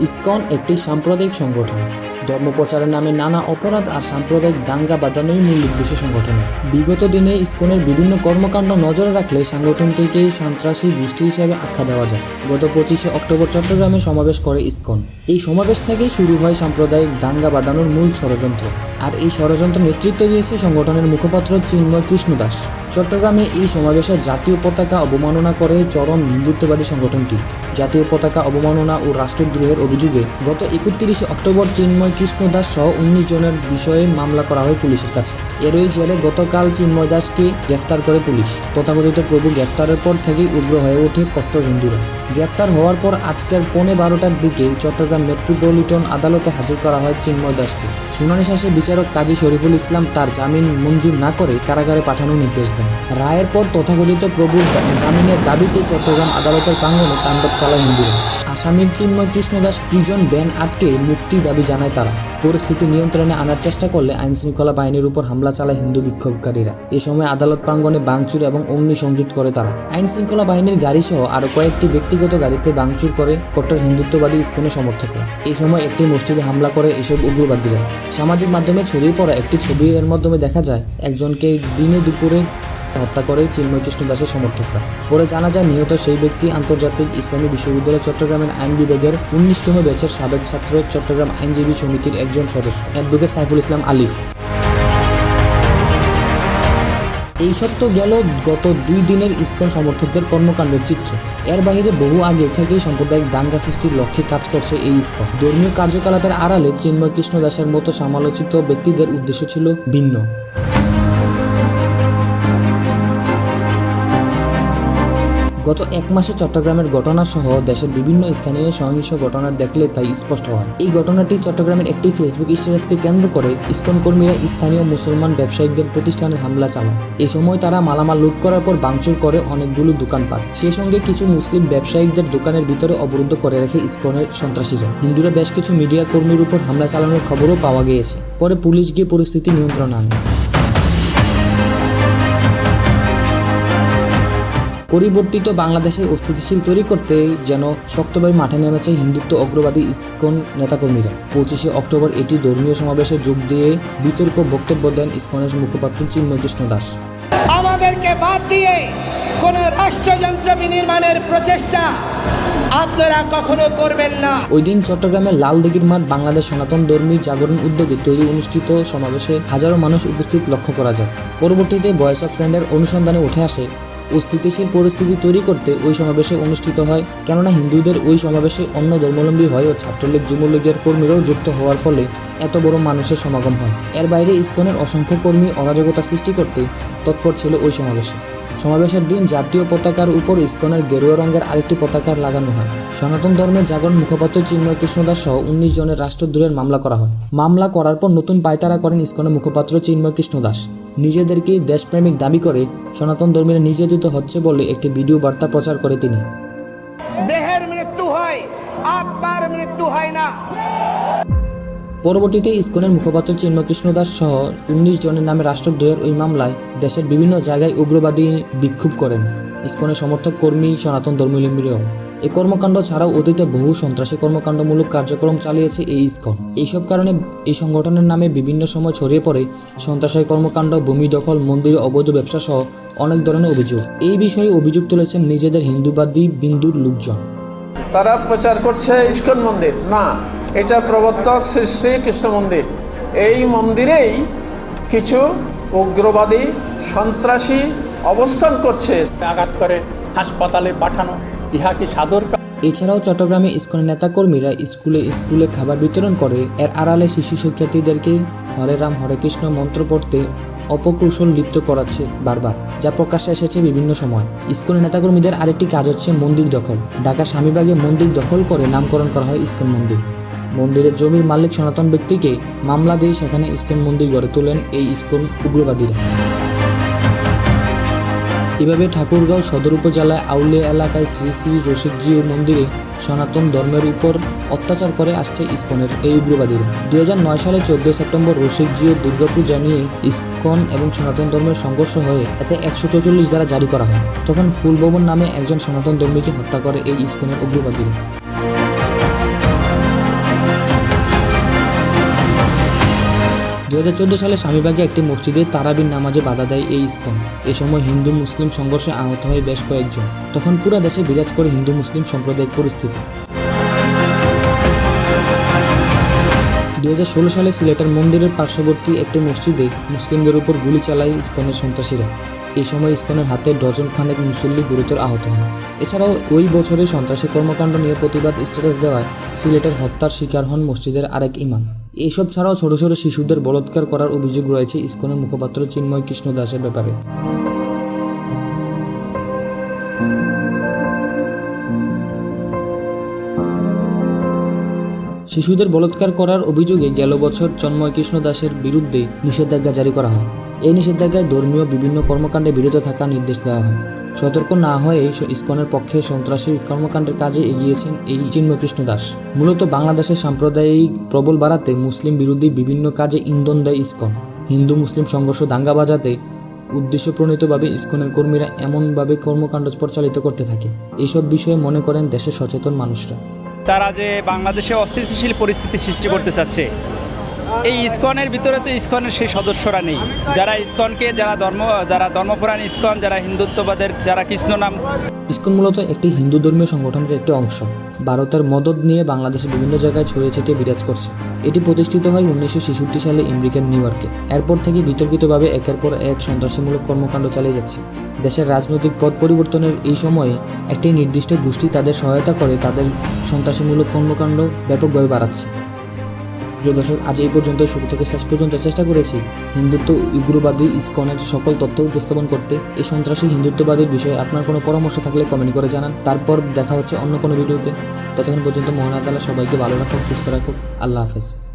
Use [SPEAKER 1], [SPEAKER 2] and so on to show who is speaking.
[SPEAKER 1] ISKCON একটি সাম্প্রদায়িক সংগঠন। ধর্ম প্রচারের নামে নানা অপরাধ আর সাম্প্রদায়িক দাঙ্গা বাঁধানোই মূল উদ্দেশ্য সংগঠন। বিগত দিনে ইসকনের বিভিন্ন কর্মকাণ্ড নজরে রাখলে সংগঠনটিকে সন্ত্রাসী গোষ্ঠী হিসেবে আখ্যা দেওয়া যায়। গত পঁচিশে অক্টোবর চট্টগ্রামে সমাবেশ করে ইসকন। এই সমাবেশ থেকেই শুরু হয় সাম্প্রদায়িক দাঙ্গা বাঁধানোর মূল ষড়যন্ত্র। আর এই ষড়যন্ত্র নেতৃত্ব দিয়েছে সংগঠনের মুখপাত্র চিন্ময় কৃষ্ণ দাস। চট্টগ্রামে এই সমাবেশে জাতীয় পতাকা অবমাননা করে চরম হিন্দুত্ববাদী সংগঠনটি। জাতীয় পতাকা অবমাননা ও রাষ্ট্রদ্রোহের অভিযোগে গত একত্রিশে অক্টোবর চিন্ময় কৃষ্ণ দাস সহ উনিশ জনের বিষয়ে মামলা করা হয় পুলিশের কাছে। এরই জেরে গতকাল চিন্ময় দাসকে গ্রেফতার করে পুলিশ। তথাকথিত প্রভু গ্রেফতারের পর থেকেই উগ্র হয়ে ওঠে কট্টর হিন্দুরা। গ্রেফতার হওয়ার পর আজকের পৌনে বারোটার দিকে চট্টগ্রাম মেট্রোপলিটন আদালতে হাজির করা হয় চিন্ময় দাসকে। শুনানি শেষে বিচারক কাজী শরীফুল ইসলাম তার জামিন মঞ্জুর না করে কারাগারে পাঠানোর নির্দেশ দেন। রায়ের পর তথাকথিত প্রভুর জামিনের দাবিতে চট্টগ্রাম আদালতের প্রাঙ্গণে তাণ্ডব চালায় হিন্দুরা। আসামির চিন্ময় কৃষ্ণ দাস প্রিজন ব্যান আটকে মুক্তি দাবি জানায় তারা। পরিস্থিতি নিয়ন্ত্রণে আনার চেষ্টা করলে আইন শৃঙ্খলা বাহিনীর উপর হামলা চালায় হিন্দু বিক্ষোভকারীরা। এ সময় আদালত প্রাঙ্গণে ভাঙচুর এবং অগ্নি সংযোগ করে তারা। আইন শৃঙ্খলা বাহিনীর গাড়ি সহ আরও কয়েকটি ব্যক্তিগত গাড়িতে ভাঙচুর করে কট্টর হিন্দুত্ববাদী ইস্কনের সমর্থকরা। এই সময় একটি মসজিদে হামলা করে এসব উগ্রবাদীরা। সামাজিক মাধ্যমে ছড়িয়ে পড়া একটি ছবি এর মাধ্যমে দেখা যায়, একজনকে দিনে দুপুরে হত্যা করে চিন্ময় কৃষ্ণ দাসের সমর্থকরা। পরে জানা যায়, নিহত সেই ব্যক্তি আন্তর্জাতিক ইসলামী বিশ্ববিদ্যালয় চট্টগ্রামের আইন বিভাগের উনিশতম ব্যাচের সাবেক ছাত্র চট্টগ্রাম আইনজীবী সমিতির একজন সদস্য, অ্যাডভোকেট সাইফুল ইসলাম আলিফ। এইসব তো গেল গত দুই দিনের ইসকন সমর্থকদের কর্মকাণ্ডের চিত্র। এর বাইরে বহু আগে থেকেই সাম্প্রদায়িক দাঙ্গা সৃষ্টির লক্ষ্যে কাজ করছে এই ইসকন। ধর্মীয় কার্যকলাপের আড়ালে চিন্ময় কৃষ্ণ দাসের মতো সমালোচিত ব্যক্তিদের উদ্দেশ্য ছিল ভিন্ন। গত এক মাসে চট্টগ্রামের ঘটনা সহ দেশের বিভিন্ন স্থানীয় সহিংস ঘটনা দেখলে তাই স্পষ্ট হয়। এই ঘটনাটি চট্টগ্রামের একটি ফেসবুক স্ট্যাটাসকে কেন্দ্র করে ইসকন কর্মীরা স্থানীয় মুসলমান ব্যবসায়িকদের প্রতিষ্ঠানের হামলা চালায়। এই সময় তারা মালামাল লুট করার পর ভাঙচুর করে অনেকগুলো দোকানপাট। সেই সঙ্গে কিছু মুসলিম ব্যবসায়ীদের দোকানের ভিতরে অবরুদ্ধ করে রেখে ইসকনের সন্ত্রাসীরা। হিন্দুরা বেশ কিছু মিডিয়া কর্মীর উপর হামলা চালানোর খবরও পাওয়া গিয়েছে। পরে পুলিশ গিয়ে পরিস্থিতি নিয়ন্ত্রণ আনে। পরিবর্তিত বাংলাদেশে অস্থিতিশীল তৈরি করতে যেন শক্তভাবে মাঠে নেমেছে হিন্দুত্ব অগ্রবাদী ইসকন নেতাকর্মীরা। পঁচিশে অক্টোবর এটি ধর্মীয় সমাবেশে যোগ দিয়ে বিতর্ক বক্তব্য দেন ইসকনের মুখপাত্র চিন্ময় কৃষ্ণ দাস।
[SPEAKER 2] আমাদেরকে বাদ দিয়ে কোন রাষ্ট্রযন্ত্র বিনির্মাণের প্রচেষ্টা আপনারা কখনো করবেন না।
[SPEAKER 1] ওই দিন চট্টগ্রামের লালদিঘির মাঠ বাংলাদেশ সনাতন ধর্মী জাগরণ উদ্যোগে তৈরি অনুষ্ঠিত সমাবেশে হাজারো মানুষ উপস্থিত লক্ষ্য করা যায়। পরবর্তীতে ভয়েস অফ ফ্রেন্ডের অনুসন্ধানে উঠে আসে অস্থিতিশীল পরিস্থিতি তৈরি করতে ওই সমাবেশে অনুষ্ঠিত হয়। কেননা হিন্দুদের ওই সমাবেশে অন্য ধর্মাবলম্বী হয় ও ছাত্রলীগ, যুবলীগের কর্মীরাও যুক্ত হওয়ার ফলে এত বড় মানুষের সমাগম হয়। এর বাইরে ইস্কনের অসংখ্য কর্মী অরাজকতা সৃষ্টি করতে তৎপর ছিল ওই সমাবেশে। সমাবেশের দিন জাতীয় পতাকার উপর ইস্কনের গেরুয়া রঙের আরেকটি পতাকা লাগানো হয়। সনাতন ধর্মের জাগরণ মুখপাত্র চিন্ময় কৃষ্ণদাস সহ উনিশ জনের রাষ্ট্রদ্রোহের মামলা করা হয়। মামলা করার পর নতুন পায়তারা করেন ইস্কনের মুখপাত্র চিন্ময় কৃষ্ণ দাস নিজেদেরকেই দেশপ্রেমিক দাবি করে সনাতন ধর্মীরা নির্যাতিত হচ্ছে বলে একটি ভিডিও বার্তা প্রচার করে তিনি। পরবর্তীতে ইসকনের মুখপাত্র চিন্ময়কৃষ্ণ দাস সহ উনিশ জনের নামে রাষ্ট্রদ্রোহের ওই মামলায় দেশের বিভিন্ন জায়গায় উগ্রবাদী বিক্ষোভ করেন। ইসকনের সমর্থক কর্মী সনাতন ধর্মীয় এই কর্মকাণ্ড ছাড়াও অতীতে বহু সন্ত্রাসী কর্মকাণ্ডমূলক কার্যক্রম চালিয়েছে এই ইসকন। এইসব কারণে এই সংগঠনের নামে বিভিন্ন সময় ছড়িয়ে পড়ে সন্ত্রাসী কর্মকাণ্ড, ভূমি দখল, মন্দিরে, অবৈধ ব্যবসা সহ অনেক ধরনের অভিযোগ। এই বিষয়ে অভিযোগ তুলেছেন নিজেদের হিন্দুবাদী বিন্দুর লোকজন।
[SPEAKER 3] তারা প্রচার করছে ইস্কন মন্দির। না। এটা প্রবর্তক শ্রী শ্রী কৃষ্ণ মন্দির। এই মন্দিরেই কিছু উগ্রবাদী সন্ত্রাসী অবস্থান করছে।
[SPEAKER 4] আঘাত করে হাসপাতালে পাঠানো ইহা কি সাদর
[SPEAKER 1] এছাড়াও চট্টগ্রামে ইসকনের নেতাকর্মীরা স্কুলে স্কুলে খাবার বিতরণ করে। এর আড়ালে শিশু শিক্ষার্থীদেরকে হরে রাম হরে কৃষ্ণ মন্ত্র পড়তে অপকৌশল লিপ্ত করাচ্ছে বারবার যা প্রকাশ্যে এসেছে বিভিন্ন সময়। ইসকনের নেতাকর্মীদের আরেকটি কাজ হচ্ছে মন্দির দখল। ঢাকা স্বামীবাগে মন্দির দখল করে নামকরণ করা হয় ইসকন মন্দির। মন্দিরের জমির মালিক সনাতন ব্যক্তিকে মামলা দিয়ে সেখানে ইস্কন মন্দির গড়ে তোলেন এই ইসকন উগ্রবাদীরা। এভাবে ঠাকুরগাঁও সদর উপজেলায় আউলিয়া এলাকায় শ্রী শ্রী রসিকজি মন্দিরে সনাতন ধর্মের উপর অত্যাচার করে আসছে ইসকনের এই উগ্রবাদীরা। দু হাজার নয় সালে চোদ্দ সেপ্টেম্বর রসিকজি ও দুর্গাপূজা নিয়ে ইসকন এবং সনাতন ধর্মের সংঘর্ষ হয়ে এতে একশো চৌচল্লিশ দ্বারা জারি করা হয়। তখন ফুলভবন নামে একজন সনাতন ধর্মীকে হত্যা করে এই ইসকনের উগ্রবাদীরা। দু হাজার চোদ্দ সালে স্বামীবাগে একটি মসজিদে তারাবির নামাজে বাধা দেয় এই ইসকন। এ সময় হিন্দু, মুসলিম সংঘর্ষে আহত হয় বেশ কয়েকজন। তখন পুরো দেশে বিরাজ করে হিন্দু, মুসলিম সাম্প্রদায়িক পরিস্থিতি। দু হাজার ষোলো সালে সিলেটের মন্দিরের পার্শ্ববর্তী একটি মসজিদে মুসলিমদের উপর গুলি চালায় ইসকনের সন্ত্রাসীরা। এই সময় ইসকনের হাতে ডজন খানেক মুসল্লি গুরুতর আহত হন। এছাড়াও ওই বছরে সন্ত্রাসী কর্মকাণ্ড নিয়ে প্রতিবাদ স্ট্যাটাস দেওয়ায় সিলেটের হত্যার শিকার হন মসজিদের আরেক ইমাম। এইসব ছাড়াও ছোট ছোট শিশুদের বলৎকার করার অভিযোগ রয়েছে ইসকনের মুখপাত্র চিন্ময় কৃষ্ণ দাসের ব্যাপারে। শিশুদের বলৎকার করার অভিযোগে গেল বছর চন্ময় কৃষ্ণ দাসের বিরুদ্ধে নিষেধাজ্ঞা জারি করা হয়। এই নিষেধাজ্ঞায় ধর্মীয় বিভিন্ন কর্মকাণ্ডে বিরত থাকার নির্দেশ দেওয়া হয়। সতর্ক না হয়ে ইস্কনের পক্ষে সন্ত্রাসী কর্মকাণ্ডের কাজে এগিয়েছেন এই চিন্ময় কৃষ্ণ দাস। মূলত বাংলাদেশের সাম্প্রদায়িক প্রবল বাড়াতে মুসলিম বিরোধী বিভিন্ন কাজে ইন্ধন দেয় ইস্কন। হিন্দু মুসলিম সংঘর্ষ দাঙ্গা বাজাতে উদ্দেশ্যপ্রণীতভাবে ইস্কনের কর্মীরা এমনভাবে কর্মকাণ্ড পরিচালিত করতে থাকে। এইসব বিষয়ে মনে করেন দেশের সচেতন মানুষরা।
[SPEAKER 5] তারা যে বাংলাদেশে অস্থিতিশীল পরিস্থিতি সৃষ্টি করতে চাচ্ছে এই ইসকনের ভিতরে তো ইসকনের সেই সদস্যরা নেই। যারা ইসকনকে, যারা ধর্ম, যারা ধর্মপুরাণ ইসকন, যারা হিন্দুত্ববাদের, যারা কৃষ্ণ নাম।
[SPEAKER 1] ইসকন মূলত একটি হিন্দু ধর্মীয় সংগঠনের একটি অংশ। ভারতের মদত নিয়ে বাংলাদেশের বিভিন্ন জায়গায় ছড়িয়ে ছিটিয়ে বিরাজ করছে। এটি প্রতিষ্ঠিত হয় উনিশশো ছেষট্টি সালে আমেরিকার নিউ ইয়র্কে। এরপর থেকে বিতর্কিতভাবে একের পর এক সন্ত্রাসীমূলক কর্মকাণ্ড চালিয়ে যাচ্ছে। দেশের রাজনৈতিক পথ পরিবর্তনের এই সময়ে একটি নির্দিষ্ট গোষ্ঠী তাদের সহায়তা করে তাদের সন্ত্রাসীমূলক কর্মকাণ্ড ব্যাপকভাবে বাড়াচ্ছে। প্রিয় দর্শক, আজ এই পর্যন্ত, শুরু থেকে শেষ পর্যন্ত চেষ্টা করেছি হিন্দুত্ব, উগ্রবাদী, ইসকনের সকল তথ্য উপস্থাপন করতে। এই সন্ত্রাসী, হিন্দুত্ববাদীর বিষয়ে আপনার কোনো পরামর্শ থাকলে কমেন্ট করে জানান। তারপর দেখা হচ্ছে অন্য কোনো ভিডিওতে। ততক্ষণ পর্যন্ত মহান তালা সবাইকে ভালো রাখুন সুস্থ রাখুক। আল্লাহ হাফেজ।